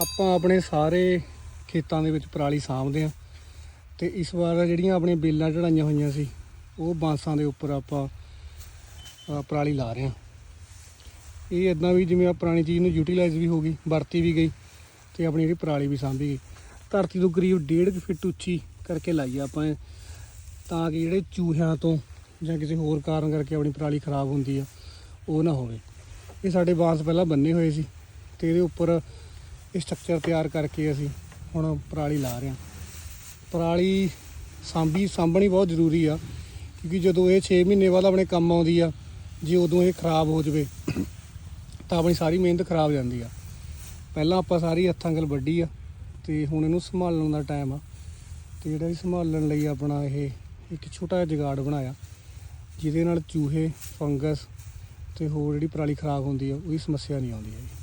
ਆਪਾਂ ਆਪਣੇ ਸਾਰੇ ਖੇਤਾਂ ਦੇ ਵਿੱਚ ਪਰਾਲੀ ਸਾਂਭਦੇ ਆ ਤੇ ਇਸ ਵਾਰ ਜਿਹੜੀਆਂ ਆਪਣੀਆਂ ਬੇਲਾਂ ਚੜਾਈਆਂ ਹੋਈਆਂ ਸੀ, ਉਹ ਬਾਂਸਾਂ ਦੇ ਉੱਪਰ ਆਪਾਂ ਪਰਾਲੀ ਲਾ ਰਹੇ ਆ ਇਹ ਇਦਾਂ ਵੀ ਜਿਵੇਂ ਆ ਪੁਰਾਣੀ ਚੀਜ਼ ਨੂੰ ਯੂਟਿਲਾਈਜ਼ ਵੀ ਹੋ ਗਈ, ਵਰਤੀ ਵੀ ਗਈ ਤੇ ਆਪਣੀ ਜਿਹੜੀ ਪਰਾਲੀ ਵੀ ਸਾਂਭੀ ਗਈ। ਧਰਤੀ ਤੋਂ ਕਰੀਬ 1.5 ਫੁੱਟ ਉੱਚੀ ਕਰਕੇ ਲਾਈ ਆ ਆਪਾਂ ਤਾਂ ਕਿ ਜਿਹੜੇ ਚੂਹਿਆਂ ਤੋਂ ਜਾਂ ਕਿਸੇ ਹੋਰ ਕਾਰਨ ਕਰਕੇ ਆਪਣੀ ਪਰਾਲੀ ਖਰਾਬ ਹੁੰਦੀ ਆ, ਉਹ ਨਾ ਹੋਵੇ। ਇਹ ਸਾਡੇ ਬਾਂਸ ਪਹਿਲਾਂ ਬੰਨੇ ਹੋਏ ਸੀ ਤੇ ਇਹਦੇ ਉੱਪਰ ਇਹ ਸਟਰਕਚਰ ਤਿਆਰ ਕਰਕੇ ਅਸੀਂ ਹੁਣ ਪਰਾਲੀ ਲਾ ਰਹੇ ਹਾਂ। ਪਰਾਲੀ ਸਾਂਭੀ, ਸਾਂਭਣੀ ਬਹੁਤ ਜ਼ਰੂਰੀ ਆ, ਕਿਉਂਕਿ ਜਦੋਂ ਇਹ 6 ਮਹੀਨੇ ਬਾਅਦ ਆਪਣੇ ਕੰਮ ਆਉਂਦੀ ਆ, ਜੇ ਉਦੋਂ ਇਹ ਖਰਾਬ ਹੋ ਜਵੇ, ਤਾਂ ਆਪਣੀ ਸਾਰੀ ਮਿਹਨਤ ਖਰਾਬ ਜਾਂਦੀ ਆ। ਪਹਿਲਾਂ ਆਪਾਂ ਸਾਰੀ ਹੱਥਾਂ ਨਾਲ ਵੱਢੀ ਆ, ਤੇ ਹੁਣ ਇਹਨੂੰ ਸੰਭਾਲਣ ਦਾ ਟਾਈਮ ਆ। ਤੇ ਜਿਹੜਾ ਇਹ ਸੰਭਾਲਣ ਲਈ ਆਪਣਾ ਇਹ ਇੱਕ ਛੋਟਾ ਜਿਹਾ ਜਗਾੜ ਬਣਾਇਆ, ਜਿਹਦੇ ਨਾਲ ਚੂਹੇ, ਫੰਗਸ ਤੇ ਹੋਰ ਜਿਹੜੀ ਪਰਾਲੀ ਖਰਾਬ ਹੁੰਦੀ ਆ, ਉਹਦੀ ਸਮੱਸਿਆ ਨਹੀਂ ਆਉਂਦੀ ਹੈਗੀ।